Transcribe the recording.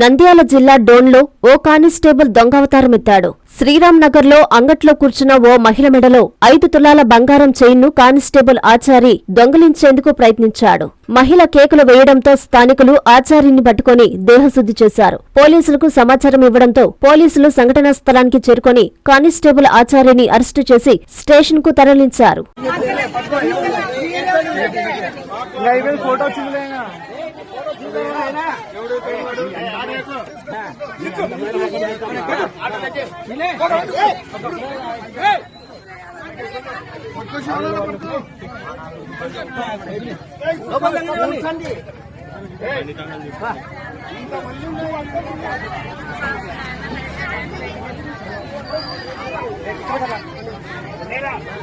నంద్యాల జిల్లా డోన్లో ఓ కానిస్టేబుల్ దొంగవతారమెత్తాడు. శ్రీరామ్ నగర్లో అంగట్లో కూర్చున్న ఓ మహిళ మెడలో ఐదు తులాల బంగారం చైన్ను కానిస్టేబుల్ ఆచారి దొంగిలించేందుకు ప్రయత్నించాడు. మహిళ కేకులు వేయడంతో స్థానికులు ఆచారిని పట్టుకుని దేహశుద్ధి చేశారు. పోలీసులకు సమాచారం ఇవ్వడంతో పోలీసులు సంఘటనా స్థలానికి చేరుకొని కానిస్టేబుల్ ఆచార్యని అరెస్టు చేసి స్టేషన్కు తరలించారు. ఫోటో చూడలేనా